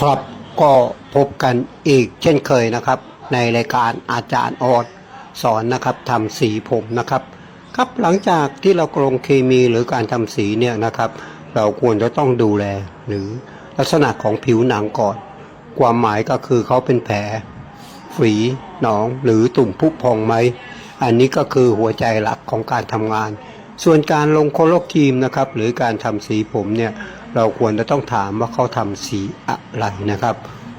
ครับก็พบกันอีกเช่นเคยนะครับ ในรายการอาจารย์ออดสอนนะครับทำสีผมนะครับ ครับหลังจากที่เรากรงเคมีหรือการทำสีเนี่ยนะครับ เราควรจะต้องดูแลหรือลักษณะของผิวหนังก่อน ความหมายก็คือเขาเป็นแผลฝีหนองหรือตุ่มพุพองไหม อันนี้ก็คือหัวใจหลักของการทำงาน ส่วนการลงโคโลครีมนะครับหรือการทำสีผมเนี่ยเราควรจะต้องถามว่าเขาทำสีอะไรนะครับ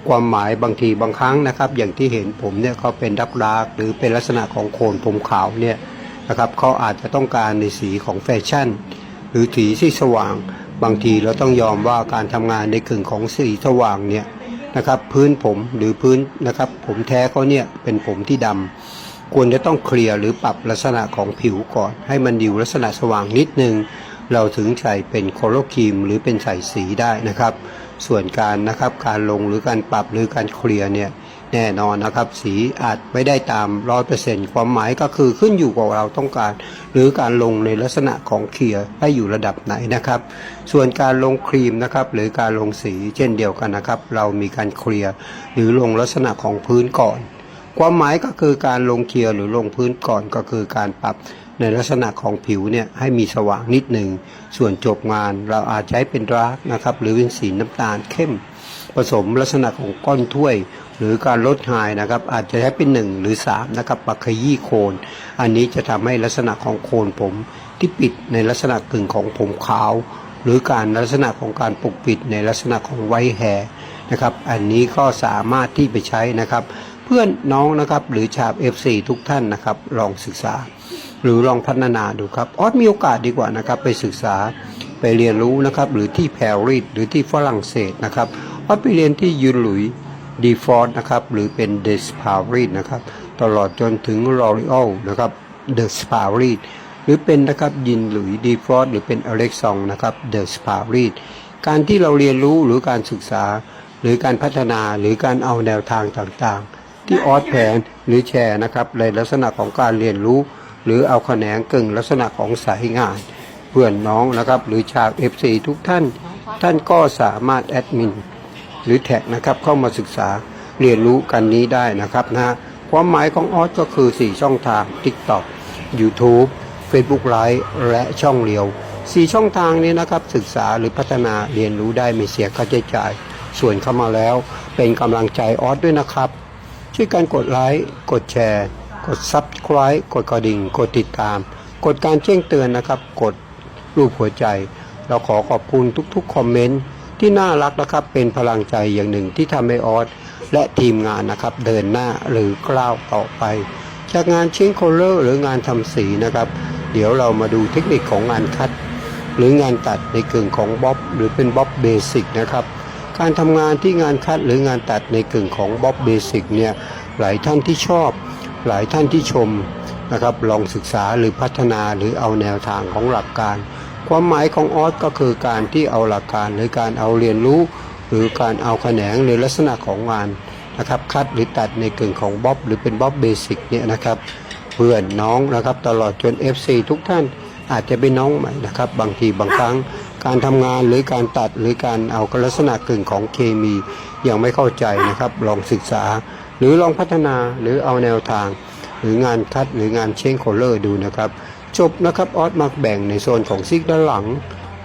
ความหมายบางทีบางครั้งนะครับ อย่างที่เห็นผมเนี่ยเขาเป็นดักดาร์กหรือเป็นลักษณะของโคนผมขาวเนี่ยนะครับเขาอาจจะต้องการในสีของแฟชั่น หรือสีที่สว่าง บางทีเราต้องยอมว่าการทำงานในกึ่งของสีสว่างเนี่ยนะครับพื้นผมหรือพื้นนะครับผมแท้เขาเนี่ยเป็นผมที่ดำ ควรจะต้องเคลียร์หรือปรับลักษณะของผิวก่อน ให้มันอยู่ลักษณะสว่างนิดนึง เราถึงใส่เป็นโคโลครีมหรือเป็นใส่สีได้นะครับ ส่วนการนะครับการลงหรือการปรับหรือการเคลียร์เนี่ยแน่นอนนะครับ สีอาจไม่ได้ตามร้อยเปอร์เซ็นต์ความหมายก็คือขึ้นอยู่กับเราต้องการ หรือการลงในลักษณะของเคลียร์ให้อยู่ระดับไหนนะครับ ส่วนการลงครีมนะครับหรือการลงสีเช่นเดียวกันนะครับ เรามีการเคลียร์หรือลงลักษณะของพื้นก่อน ความหมายก็คือการลงเคลียร์หรือลงพื้นก่อนก็คือการปรับในลักษณะของผิวเนี่ยให้มีสว่างนิดหนึ่ง ส่วนจบงานเราอาจใช้เป็นดาร์กนะครับ หรือเป็นสีน้ำตาลเข้ม ผสมลักษณะของก้อนถ้วย หรือการลดไฮนะครับ อาจจะใช้เป็นหนึ่งหรือสามนะครับปักขยี้โคน อันนี้จะทำให้ลักษณะของโคนผมที่ปิดในลักษณะกึ่งของผมขาว หรือการลักษณะของการปกปิดในลักษณะของไวท์แฮนะครับ อันนี้ก็สามารถที่ไปใช้นะครับ เพื่อนน้องนะครับ หรือชาว F4 ทุกท่านนะครับ ลองศึกษา หรือลองพัฒนาดูครับออสมีโอกาสดีกว่านะครับ ไปศึกษาไปเรียนรู้นะครับ หรือที่ปารีสหรือที่ฝรั่งเศสนะครับออสไปเรียนที่ยูนหลุยดีฟอร์ดนะครับหรือเป็นเดสปารีสนะครับตลอดจนถึงลอรีออลนะครับเดสปารีสหรือเป็นนะครับยินหลุยดีฟอร์ดหรือเป็นอเล็กซองนะครับเดสปารีสการที่เราเรียนรู้หรือการศึกษา หรือการพัฒนาหรือการเอาแนวทางต่างๆ ที่ออสแผนหรือแชร์นะครับในลักษณะของการเรียนรู้ หรือเอาแขนงกึ่งลักษณะของสายงาน เพื่อนน้องนะครับ หรือชาว FC ทุกท่าน ท่านก็สามารถแอดมินหรือแท็กนะครับเข้ามาศึกษาเรียนรู้กันนี้ได้นะครับนะฮะความหมายของออสก็คือ 4 ช่องทาง TikTok YouTube Facebook Live และช่องเรียว 4 ช่องทางนี้นะครับศึกษาหรือพัฒนาเรียนรู้ได้ไม่เสียค่าใช้จ่าย ส่วนเข้ามาแล้วเป็นกำลังใจออสด้วยนะครับ ช่วยกันกดไลค์ กดแชร์ กด Subscribe กดกระดิ่ง กดติดตาม กดการแจ้งเตือนนะครับ กดรูปหัวใจ เราขอขอบคุณทุกๆ คอมเมนต์ที่น่ารักนะครับ เป็นพลังใจอย่างหนึ่งที่ทำให้ออสและทีมงานนะครับ เดินหน้าหรือกล้าวต่อไป จากงานเชนโคลเลอร์หรืองานทำสีนะครับ เดี๋ยวเรามาดูเทคนิคของงานคัด หรืองานตัดในกึ่งของบ๊อบหรือเป็นบ๊อบเบสิกนะครับ การทำงานที่งานคัดหรืองานตัดในกึ่งของบ๊อบเบสิกเนี่ยหลายท่านที่ชอบ หลายท่านที่ชมนะครับลองศึกษาหรือพัฒนาหรือเอาแนวทางของหลักการ ความหมายของออสก็คือการที่เอาหลักการหรือการเอาเรียนรู้ หรือการเอาแขนงในลักษณะของงานนะครับคัดหรือตัดในกึ่งของบ๊อบหรือเป็นบ๊อบเบสิกเนี่ยนะครับเพื่อนน้องนะครับตลอดจน FC ทุกท่าน อาจจะเป็นน้องใหม่นะครับ บางทีบางครั้งการทำงานหรือการตัดหรือการเอาลักษณะกึ่งของเคมียังไม่เข้าใจนะครับ ลองศึกษา หรือลองพัฒนาหรือเอาแนวทาง หรืองานคัดหรืองานเชนโคลเลอร์ดูนะครับ จบนะครับออสมักแบ่งในโซนของซิกด้านหลัง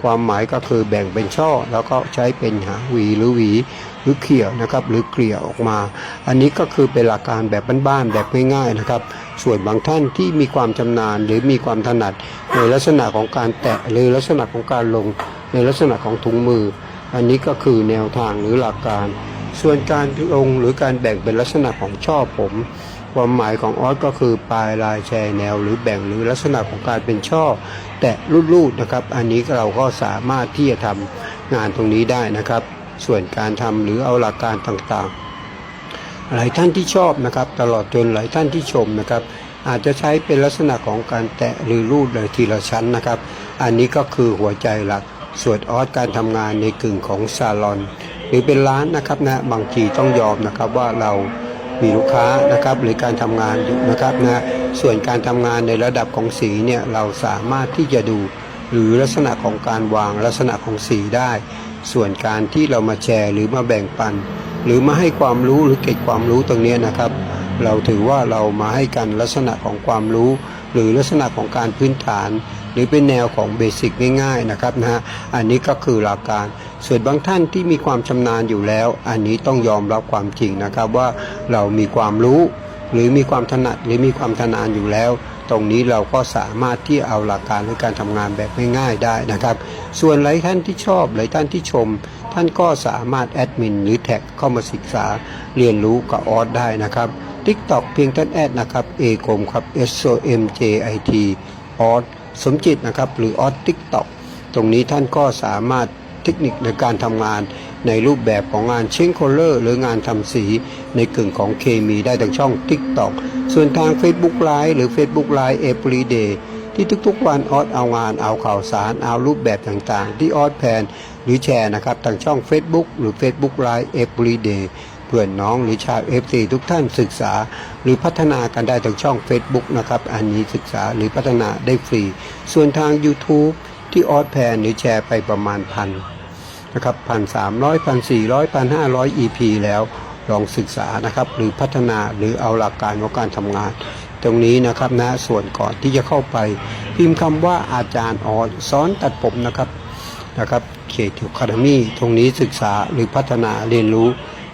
ความหมายก็คือแบ่งเป็นช่อ แล้วก็ใช้เป็นหาหวีหรือหวีหรือเขี่ยนะครับหรือเกลี่ยออกมา อันนี้ก็คือเป็นหลักการแบบบ้านๆแบบง่ายๆนะครับ ส่วนบางท่านที่มีความชำนาญหรือมีความถนัด ในลักษณะของการแตะหรือลักษณะของการลง ในลักษณะของถุงมือ อันนี้ก็คือแนวทางหรือหลักการ ส่วนการลงหรือการแบ่งเป็นลักษณะของช่อผม ความหมายของออสก็คือปลายลายแชแนว หรือแบ่งหรือลักษณะของการเป็นช่อ แตะรูดๆนะครับ อันนี้เราก็สามารถที่จะทำงานตรงนี้ได้นะครับ ส่วนการทำหรือเอาหลักการต่างๆ หลายท่านที่ชอบนะครับ ตลอดจนหลายท่านที่ชมนะครับ อาจจะใช้เป็นลักษณะของการแตะหรือรูดเลยทีละชั้นนะครับ อันนี้ก็คือหัวใจหลักส่วนออสการทำงานในกึ่งของซาลอน หรือเป็นร้านนะครับนะบางทีต้องยอมนะครับว่าเรามีลูกค้านะครับหรือการทำงานอยู่นะครับนะส่วนการทำงานในระดับของสีเนี่ยเราสามารถที่จะดูหรือลักษณะของการวางลักษณะของสีได้ ส่วนการที่เรามาแชร์หรือมาแบ่งปัน หรือมาให้ความรู้หรือเก็บความรู้ตรงนี้นะครับ เราถือว่าเรามาให้กันลักษณะของความรู้ หรือลักษณะของการพื้นฐาน หรือเป็นแนวของเบสิกง่ายๆนะครับนะฮะอันนี้ก็คือหลักการส่วนบางท่านที่มีความชำนาญอยู่แล้ว อันนี้ต้องยอมรับความจริงนะครับว่าเรามีความรู้หรือมีความถนัดหรือมีความชำนาญอยู่แล้ว ตรงนี้เราก็สามารถที่เอาหลักการในการทำงานแบบง่ายๆได้นะครับ ส่วนหลายท่านที่ชอบหลายท่านที่ชม ท่านก็สามารถแอดมินหรือแท็กเข้ามาศึกษาเรียนรู้กับออสได้นะครับ TikTok เพียงท่านแอดนะครับ A กลมครับ S O M J I T ออสสมจิตนะครับหรือออส TikTok ตรงนี้ท่านก็สามารถเทคนิคในการทำงานในรูปแบบของงานเชงโคลเลอร์หรืองานทำสีในกึ่งของเคมีได้ทางช่อง TikTok ส่วนทาง Facebook Live หรือ Facebook Live Everyday ที่ทุกๆวันออสเอางานเอาข่าวสารเอารูปแบบต่างๆ ที่ออสแพนหรือแชร์นะครับทางช่อง Facebook หรือ Facebook Live Everyday เพื่อนน้องหรือชาว FC ทุกท่านศึกษา หรือพัฒนากันได้ทางช่อง Facebook นะครับอันนี้ศึกษาหรือพัฒนาได้ฟรี ส่วนทาง YouTube ที่ออสแพนหรือแชร์ไปประมาณพันนะครับพันสามร้อยพันสี่ร้อยพันห้าร้อย EP แล้วลองศึกษานะครับ หรือพัฒนาหรือเอาหลักการของการทำงาน ตรงนี้นะครับนะส่วนก่อนที่จะเข้าไป พิมพ์คำว่าอาจารย์ออสสอนตัดผมนะครับนะครับเขตทิวคาดมี่ตรงนี้ศึกษาหรือพัฒนาเรียนรู้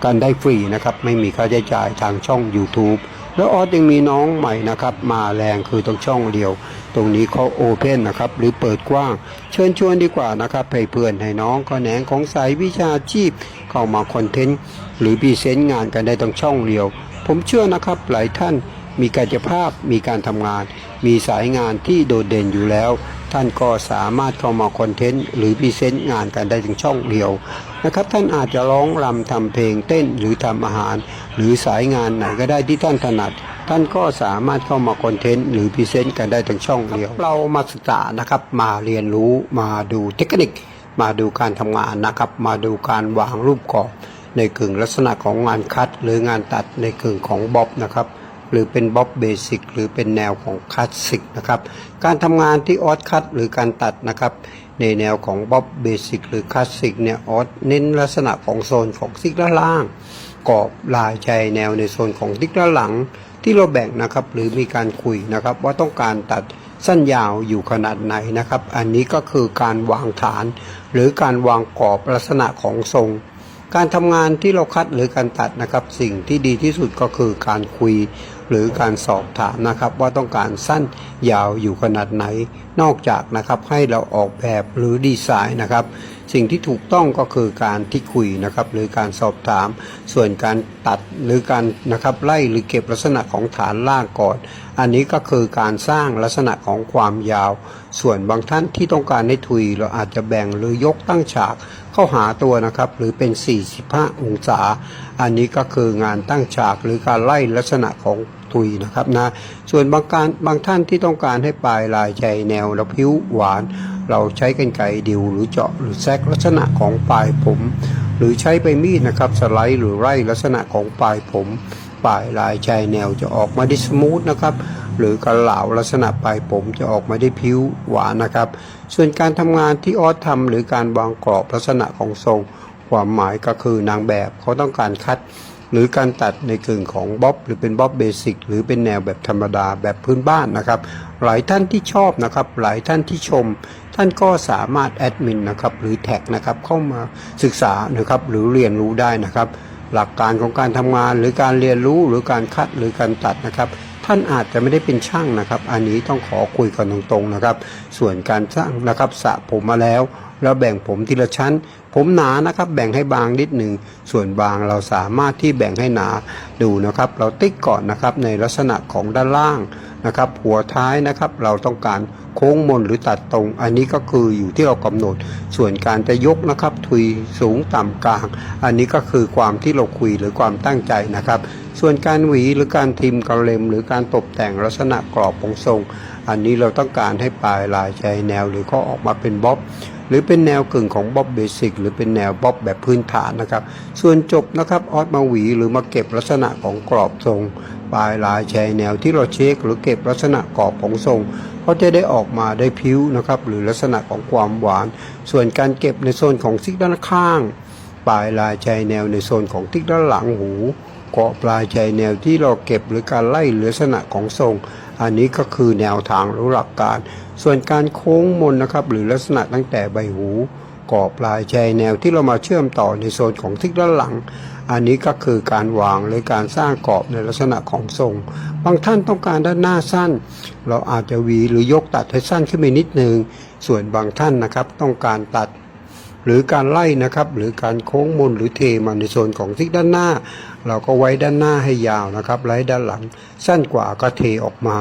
กันได้ฟรีนะครับไม่มีค่าใช้จ่ายทางช่อง YouTube แล้วออสยังมีน้องใหม่นะครับมาแรงคือตรงช่องเดียว ตรงนี้เขาโอเพนนะครับหรือเปิดกว้าง เชิญชวนดีกว่านะครับให้เพื่อนให้น้องก็แหนงของสายวิชาชีพ เข้ามาคอนเทนต์หรือพรีเซนต์งานกันได้ตรงช่องเดียว ผมเชื่อนะครับหลายท่าน มีกายภาพมีการทำงาน มีสายงานที่โดดเด่นอยู่แล้ว ท่านก็สามารถเข้ามาคอนเทนต์หรือพรีเซนต์งานกันได้ถึงช่องเดียวนะครับท่านอาจจะร้องรำทำเพลงเต้นหรือทำอาหาร หรือสายงานไหนก็ได้ที่ท่านถนัด ท่านก็สามารถเข้ามาคอนเทนต์หรือพรีเซนต์กันได้ทั้งช่องเดียว เรามาศึกษานะครับมาเรียนรู้มาดูเทคนิค มาดูการทำงานนะครับ มาดูการวางรูปกรอบในกึ่งลักษณะของงานคัดหรืองานตัดในกึ่งของบ๊อบนะครับ หรือเป็นบ๊อบเบสิกหรือเป็นแนวของคลาสสิกนะครับการทำงานที่ออสคัดหรือการตัดนะครับในแนวของบ๊อบเบสิกหรือคลาสสิกเนี่ยออสเน้นลักษณะของโซนของซิกด้านล่างกรอบลายใจแนวในโซนของทิกด้านหลัง ที่เราแบ่งนะครับหรือมีการคุยนะครับว่าต้องการตัดสั้นยาวอยู่ขนาดไหนนะครับ อันนี้ก็คือการวางฐาน หรือการวางกรอบลักษณะของทรง การทำงานที่เราคัดหรือการตัดนะครับ สิ่งที่ดีที่สุดก็คือการคุย หรือการสอบถามนะครับ ว่าต้องการสั้นยาวอยู่ขนาดไหน นอกจากนะครับให้เราออกแบบหรือดีไซน์นะครับ สิ่งที่ถูกต้องก็คือการที่คุยนะครับหรือการสอบถาม ส่วนการตัดหรือการนะครับไล่หรือเก็บลักษณะของฐานล่างก่อน อันนี้ก็คือการสร้างลักษณะของความยาว ส่วนบางท่านที่ต้องการให้ทุยเราอาจจะแบ่งหรือยกตั้งฉากเข้าหาตัวนะครับหรือเป็น 45 องศา อันนี้ก็คืองานตั้งฉากหรือการไล่ลักษณะของทุยนะครับนะส่วนบางการบางท่านที่ต้องการให้ปลายลายใจแนวและผิวหวาน เราใช้กันไกรดิวหรือเจาะหรือแซกลักษณะของปลายผม หรือใช้ใบมีดนะครับสไลด์หรือไล่ลักษณะของปลายผมปลายลายชายแนวจะออกมาได้สมูทนะครับหรือกระเหลาลักษณะปลายผมจะออกมาได้ผิวหวานนะครับ ส่วนการทำงานที่ออสทำหรือการวางกรอบลักษณะของทรง ความหมายก็คือนางแบบเขาต้องการคัด หรือการตัดในกึ่งของบ๊อบหรือเป็นบ๊อบเบสิกหรือเป็นแนวแบบธรรมดาแบบพื้นบ้านนะครับ หลายท่านที่ชอบนะครับ หลายท่านที่ชม ท่านก็สามารถแอดมินนะครับหรือแท็กนะครับเข้ามาศึกษานะครับหรือเรียนรู้ได้นะครับ หลักการของการทำงานหรือการเรียนรู้หรือการคัดหรือการตัดนะครับ ท่านอาจจะไม่ได้เป็นช่างนะครับ อันนี้ต้องขอคุยกันตรงๆนะครับ ส่วนการสร้างนะครับสระผมมาแล้วแล้วแบ่งผมทีละชั้น ผมหนานะครับ แบ่งให้บางนิดหนึ่ง ส่วนบางเราสามารถที่แบ่งให้หนาดูนะครับ เราติ๊กก่อนนะครับในลักษณะของด้านล่าง นะครับ หัวท้ายนะครับเราต้องการโค้งมนหรือตัดตรง อันนี้ก็คืออยู่ที่เรากำหนด ส่วนการจะยกนะครับทุยสูงต่ำกลาง อันนี้ก็คือความที่เราคุยหรือความตั้งใจนะครับ ส่วนการหวีหรือการทิมกระเลม หรือการตกแต่งลักษณะกรอบของทรง อันนี้เราต้องการให้ปลายลายใจแนวหรือก็ออกมาเป็นบ๊อบ หรือเป็นแนวกึ่งของบ๊อบเบสิกหรือเป็นแนวบ๊อบแบบพื้นฐานนะครับ ส่วนจบนะครับออสมาหวีหรือมาเก็บลักษณะของกรอบทรง ปลายลายแชร์แนวที่เราเช็ค หรือเก็บลักษณะกรอบของทรงก็จะได้ออกมาได้ผิวนะครับหรือลักษณะของความหวาน ส่วนการเก็บในโซนของซิกด้านข้างปลายลายชายแนวในโซนของทิกด้านหลังหูเกาะปลายชายแนวที่เราเก็บหรือการไล่ลักษณะของทรง อันนี้ก็คือแนวทางหรือหลักการ ส่วนการโค้งมนนะครับ หรือลักษณะตั้งแต่ใบหูก่อปลายชายแนวที่เรามาเชื่อมต่อในโซนของทิกด้านหลัง อันนี้ก็คือการวางหรือการสร้างกรอบในลักษณะของทรง บางท่านต้องการด้านหน้าสั้น เราอาจจะวีหรือยกตัดให้สั้นขึ้นไปนิดนึง ส่วนบางท่านนะครับต้องการตัดหรือการไล่นะครับ หรือการโค้งมนหรือเทมาในโซนของทิกด้านหน้า เราก็ไว้ด้านหน้าให้ยาวนะครับไล่ด้านหลัง สั้นกว่าก็เทออกมา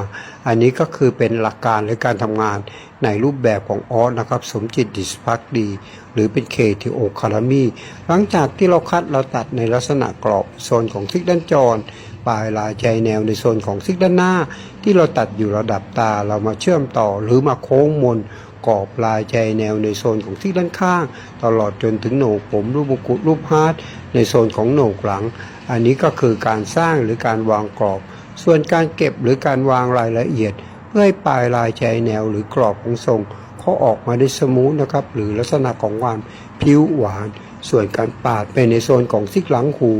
อันนี้ก็คือเป็นหลักการหรือการทำงานในรูปแบบของออสนะครับ สมจิตดิสพักดี หรือเป็นเคทีโอคารามีหลังจากที่เราคัดเราตัดในลักษณะกรอบโซนของทิกด้านจรปลายลายใจแนวในโซนของซิกด้านหน้า ที่เราตัดอยู่ระดับตาเรามาเชื่อมต่อหรือมาโค้งมนกรอบลายใจแนวในโซนของซิกด้านข้าง ตลอดจนถึงโหนกผมรูปมงกุฎรูปฮาร์ดในโซนของโหนกหลัง อันนี้ก็คือการสร้างหรือการวางกรอบ ส่วนการเก็บหรือการวางรายละเอียด เพื่อให้ปลายลายใจแนวหรือกรอบของทรงเขาออกมาได้สมูทนะครับ หรือลักษณะของความผิวหวาน ส่วนการปาดไปในโซนของซิกหลังหู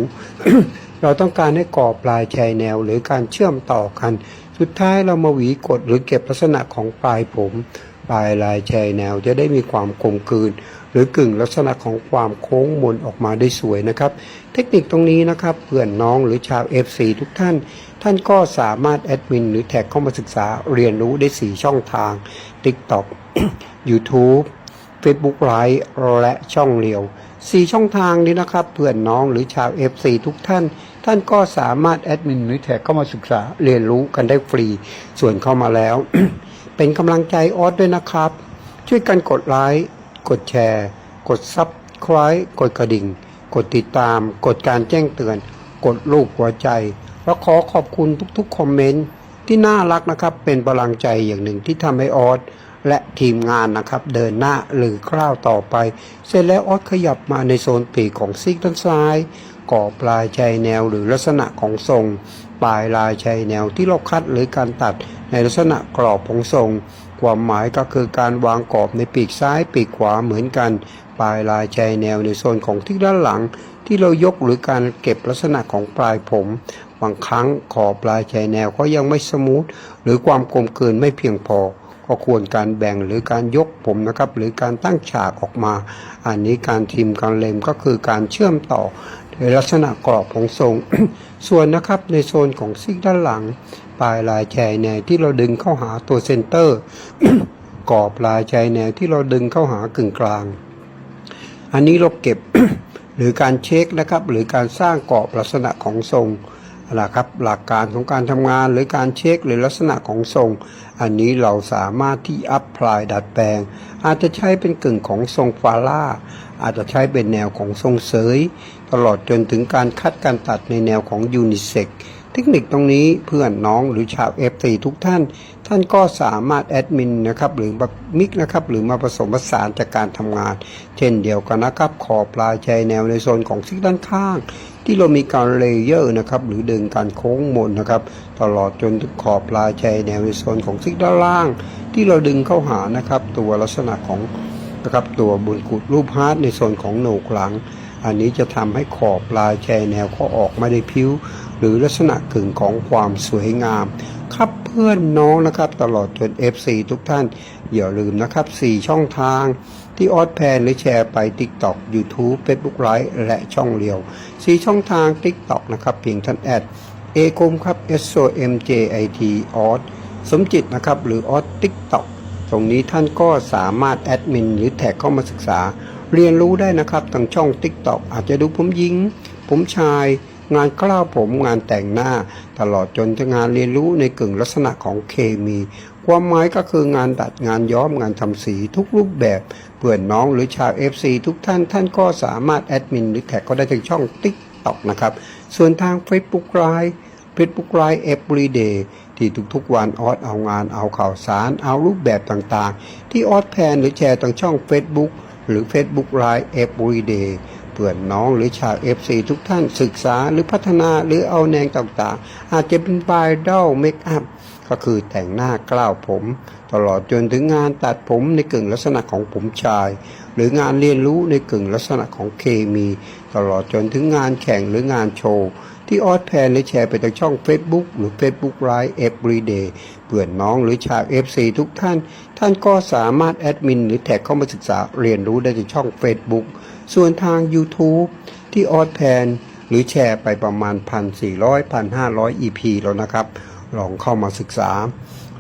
เราต้องการให้กรอบปลายชายแนวหรือการเชื่อมต่อกัน สุดท้ายเรามาหวีกดหรือเก็บลักษณะของปลายผม ปลายลายชายแนวจะได้มีความกลมกลืน หรือกึ่งลักษณะของความโค้งมนออกมาได้สวยนะครับ เทคนิคตรงนี้นะครับเพื่อนน้องหรือชาว FC ทุกท่าน ท่านก็สามารถแอดมินหรือแท็กเข้ามาศึกษาเรียนรู้ได้ 4 ช่องทาง TikTok YouTube Facebook Live และช่องเรียว 4 ช่องทางนี้นะครับเพื่อนน้องหรือชาว FC ทุกท่านท่านก็สามารถแอดมินหรือแท็กเข้ามาศึกษาเรียนรู้กันได้ฟรี ส่วนเข้ามาแล้ว เป็นกำลังใจออสด้วยนะครับ ช่วยกันกดไลค์ กดแชร์ กดซับคล้ายกดกระดิ่ง กดติดตาม กดการแจ้งเตือน กดรูปหัวใจ และขอขอบคุณทุกๆ คอมเมนต์ที่น่ารักนะครับ เป็นพลังใจอย่างหนึ่งที่ทำให้ออสและทีมงานนะครับเดินหน้าหรือคร่าวต่อไป เสร็จแล้วออสขยับมาในโซนปีกของซีกด้านซ้าย ก่อปลายชายแนวหรือลักษณะของทรง ปลายลายชายแนวที่เราคัดหรือการตัดในลักษณะกรอบของทรง ความหมายก็คือการวางกรอบในปีกซ้ายปีกขวาเหมือนกัน ปลายลายชายแนวในโซนของที่ด้านหลัง ที่เรายกหรือการเก็บลักษณะของปลายผม บางครั้งขอบปลายชายแนวก็ยังไม่สมูทหรือความกลมกลืนไม่เพียงพอก็ควรการแบ่งหรือการยกผมนะครับ หรือการตั้งฉากออกมา อันนี้การทิมการเล็มก็คือการเชื่อมต่อในลักษณะกรอบของทรง ส่วนนะครับในโซนของซีกด้านหลัง ปลายลายชายแนวที่เราดึงเข้าหาตัวเซนเตอร์ กรอบลายชายแนวที่เราดึงเข้าหากึ่งกลาง อันนี้เราเก็บหรือการเช็คนะครับหรือการสร้างกรอบลักษณะของทรงนะครับหลักการของการทำงานหรือการเช็คหรือลักษณะของทรง อันนี้เราสามารถที่อัพพลายดัดแปลง อาจจะใช้เป็นกึ่งของทรงฟาล่าอาจจะใช้เป็นแนวของทรงเสย ตลอดจนถึงการคัดการตัดในแนวของยูนิเซ็ก เทคนิคตรงนี้เพื่อนน้องหรือชาว F4 ทุกท่าน ท่านก็สามารถแอดมินนะครับหรือมามิกนะครับหรือมาผสมผสานจากการทำงาน เช่นเดียวกันนะครับขอบปลายชายแนวในโซนของซิกด้านข้าง ที่เรามีการเลเยอร์นะครับหรือดึงการโค้งมนนะครับตลอดจนขอบปลายชายแนวในโซนของซิกด้านล่าง ที่เราดึงเข้าหานะครับตัวลักษณะของนะครับตัวบุญกุดรูปฮาร์ดในโซนของโหนกหลัง อันนี้จะทำให้ขอบปลายชายแนวเขาออกมาได้ผิว หรือลักษณะกึ่งของความสวยงาม ครับเพื่อนน้องนะครับตลอดจน FC ทุกท่านอย่าลืมนะครับ 4 ช่องทางที่ออดแพนหรือแชร์ไป TikTok YouTube Facebook Live และช่องเรียว 4 ช่องทาง TikTok นะครับเพียงท่านแอดเอกมครับ S O M J I T ออดสมจิตนะครับหรือออด TikTok ตรงนี้ท่านก็สามารถแอดมินหรือแท็กเข้ามาศึกษา เรียนรู้ได้นะครับทางช่อง TikTok อาจจะดูผมหญิง ผมชาย งานกล้าวผมงานแต่งหน้า ตลอดจนงงานเรียนรู้ในกึ่งลักษณะของเคมี ความหมายก็คืองานดัดงานย้อมงานทำสีทุกรูปแบบเพื่อนน้องหรือชาว FC ทุกท่านท่านก็สามารถแอดมินหรือแท็กก็ได้ทางช่อง TikTok นะครับ ส่วนทาง Facebook Live Facebook Live Everyday ที่ทุกๆวันออสเอางานเอาข่าวสารเอารูปแบบต่างๆ ที่ออสแพนหรือแชร์ทางช่อง Facebook หรือ Facebook Live Everyday เเพื่อนน้องหรือชาวเอฟซีทุกท่านศึกษาหรือพัฒนาหรือเอาแนวต่างๆ อาจจะเป็นบายดอลเมคอัพก็คือแต่งหน้ากล้าวผม ตลอดจนถึงงานตัดผมในกึ่งลักษณะของผมชาย หรืองานเรียนรู้ในกึ่งลักษณะของเคมี ตลอดจนถึงงานแข่งหรืองานโชว์ ที่ออสแพนหรือแชร์ไปทางช่อง Facebook หรือ Facebook Live Everyday เพื่อนน้องหรือชาว FC ทุกท่าน ท่านก็สามารถแอดมินหรือแท็กเข้ามาศึกษาเรียนรู้ได้ในช่อง Facebook ส่วนทาง YouTube ที่ออสแพนหรือแชร์ไปประมาณ 1,400 1,500 EP แล้วนะครับ ลองเข้ามาศึกษา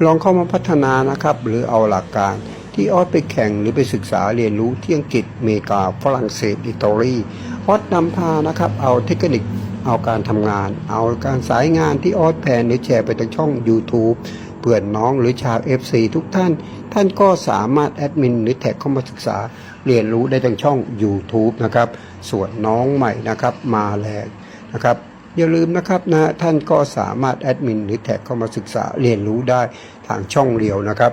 ลองเข้ามาพัฒนานะครับ หรือเอาหลักการที่ออสไปแข่งหรือไปศึกษาเรียนรู้ที่อังกฤษอเมริกาฝรั่งเศสอิตาลีออสนำพานะครับ เอาเทคนิค เอาการทำงาน เอาการสายงานที่ออสแพนหรือแชร์ไปทางช่อง YouTube เพื่อนน้องหรือชาว FC ทุกท่าน ท่านก็สามารถแอดมินหรือแท็กเข้ามาศึกษา เรียนรู้ได้ทางช่อง YouTube นะครับ ส่วนน้องใหม่นะครับมาแรงนะครับอย่าลืมนะครับนะท่านก็สามารถแอดมินหรือแท็กเข้ามาศึกษาเรียนรู้ได้ทางช่องเดียวนะครับ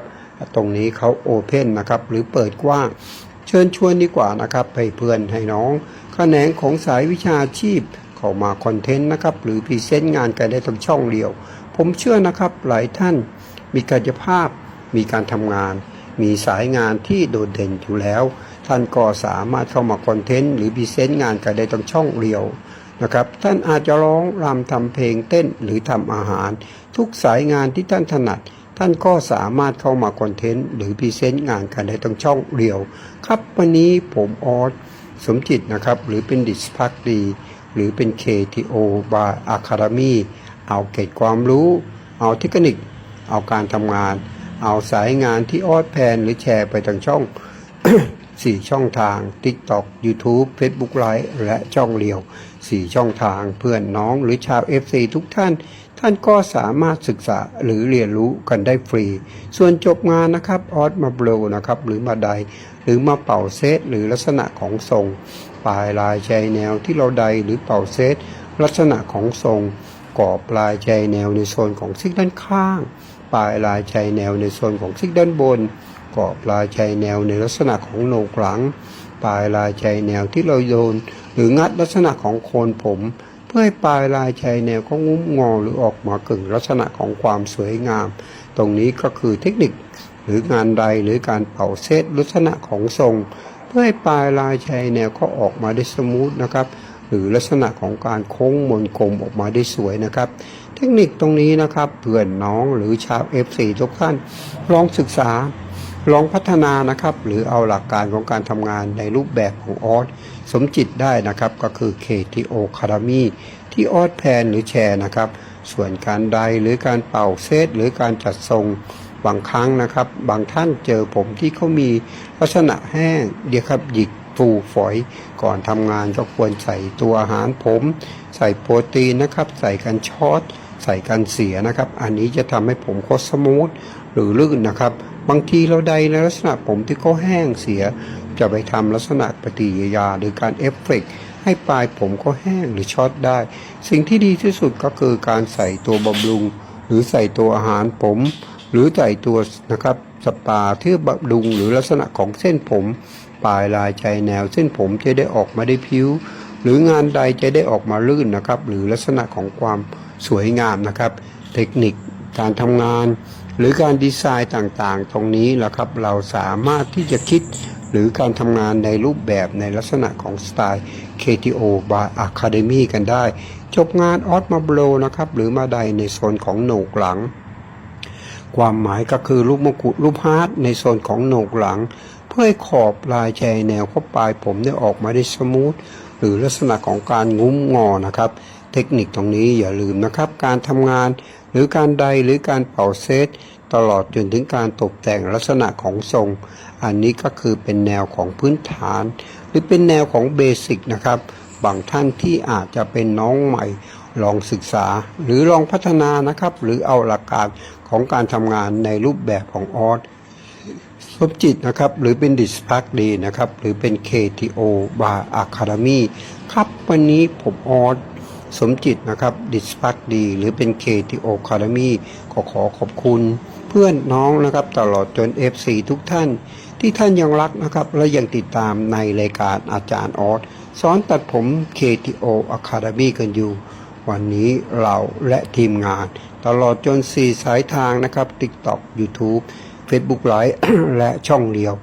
ตรงนี้เขาโอเพนนะครับหรือเปิดกว้างเชิญชวนดีกว่านะครับให้เพื่อนให้น้องแขนงของสายวิชาชีพ เข้ามาคอนเทนต์นะครับ หรือพรีเซนต์งานกันได้ทางช่องเดียว ผมเชื่อนะครับหลายท่านมีกายภาพ มีการทำงาน มีสายงานที่โดดเด่นอยู่แล้ว ท่านก็สามารถเข้ามาคอนเทนต์หรือพรีเซนต์งานกันได้ทางช่องเดียวนะครับท่านอาจจะร้องรำทำเพลงเต้นหรือทำอาหาร ทุกสายงานที่ท่านถนัด ท่านก็สามารถเข้ามาคอนเทนต์หรือพรีเซนต์งานกันได้ทั้งช่องเดียว ครับวันนี้ผมออสสมจิตนะครับ หรือเป็นดิสพักดี หรือเป็น KTO บาร์อะคาเดมีเอาเกร็ดความรู้ เอาเทคนิค เอาการทำงาน เอาสายงานที่ออสแพนหรือแชร์ไปทางช่องสี่ช่องทาง TikTok YouTube Facebook Live และช่องเลียวสี่ช่องทางเพื่อนน้องหรือชาว FC ทุกท่าน ท่านก็สามารถศึกษาหรือเรียนรู้กันได้ฟรี ส่วนจบงานนะครับออสมาโบรนะครับ หรือมาใด หรือมาเป่าเซตหรือลักษณะของทรง ปลายลายชายแนวที่เราใดหรือเป่าเซตลักษณะของทรงกรอบปลายชายแนวในโซนของซิกด้านข้าง ปลายลายชายแนวในโซนของซิกด้านบนกรอบลายชายแนวในลักษณะของโหนกหลัง ปลายลายชายแนวที่เราโยนหรืองัดลักษณะของโคนผม เพื่อให้ปลายลายชายแนวเขางุ้มงอหรือออกมากึ่งลักษณะของความสวยงาม ตรงนี้ก็คือเทคนิค รืองานใดหรือการเป่าเซตลักษณะของทรง เพื่อให้ปลายลายชายแนวเขาออกมาได้สมูทนะครับ หรือลักษณะของการโค้งมนกลมออกมาได้สวยนะครับ เทคนิคตรงนี้นะครับเพื่อนน้องหรือชาว F4 ทุกท่านลองศึกษาลองพัฒนานะครับ หรือเอาหลักการของการทำงานในรูปแบบของออสสมจิตได้นะครับ ก็คือ KTO Academy ที่ออสแพนหรือแชร์นะครับ ส่วนการใดหรือการเป่าเซตหรือการจัดทรง บางครั้งนะครับ บางท่านเจอผมที่เขามีลักษณะแห้งเดี๋ยวครับหยิกฟูฝอยก่อนทำงานก็ควรใส่ตัวอาหารผม ใส่โปรตีนนะครับ ใส่กันช็อตใส่กันเสียนะครับ อันนี้จะทำให้ผมโคตรสมูทหรือลื่นนะครับ บางทีเราใดในลักษณะผมที่เขาแห้งเสีย จะไปทำลักษณะปฏิกิริยาหรือการเอฟเฟกต์ให้ปลายผมก็แห้งหรือช็อตได้ สิ่งที่ดีที่สุดก็คือการใส่ตัวบำรุง หรือใส่ตัวอาหารผม หรือใส่ตัวนะครับสปาที่บำรุงหรือลักษณะของเส้นผม ปลายลายชายแนว เส้นผมจะได้ออกมาได้ผิว หรืองานใดจะได้ออกมาลื่นนะครับ หรือลักษณะของความสวยงามนะครับ เทคนิคการทำงาน หรือการดีไซน์ต่างๆ ตรงนี้แหละครับ เราสามารถที่จะคิดหรือการทำงานในรูปแบบในลักษณะของสไตล์ KTO by Academy กันได้ จบงานออสมาโบรนะครับ หรือมาใดในโซนของโหนกหลัง ความหมายก็คือรูปมงกุฎรูปฮาร์ดในโซนของโหนกหลัง เพื่อให้ขอบลายแชแนวเข้าปลายผมได้ออกมาได้สมูทหรือลักษณะของการงุ้มงอนะครับ เทคนิคตรงนี้อย่าลืมนะครับ การทำงานหรือการใดหรือการเป่าเซตตลอดจนถึงการตกแต่งลักษณะของทรง อันนี้ก็คือเป็นแนวของพื้นฐาน หรือเป็นแนวของเบสิกนะครับบางท่านที่อาจจะเป็นน้องใหม่ลองศึกษา หรือลองพัฒนานะครับ หรือเอาหลักการ ของการทำงานในรูปแบบของออสสมจิตนะครับหรือเป็นดิสพักดีนะครับหรือเป็น KTO Bar Academy ครับวันนี้ผมออสสมจิตนะครับดิสพักดีหรือเป็น KTO Academy ขอขอขอบคุณเพื่อนน้องนะครับตลอดจน FC ทุกท่าน ที่ท่านยังรักนะครับและยังติดตามในรายการอาจารย์ออสสอนตัดผม KTO Academy กันอยู่ วันนี้เราและทีมงาน ตลอดจน 4 สายทางนะครับ TikTok YouTube Facebook Live และช่องเดียว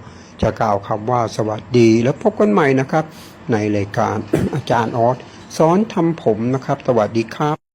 จะกล่าวคำว่าสวัสดีแล้วพบกันใหม่นะครับ ในรายการอาจารย์ออสสอนทำผมนะครับ สวัสดีครับ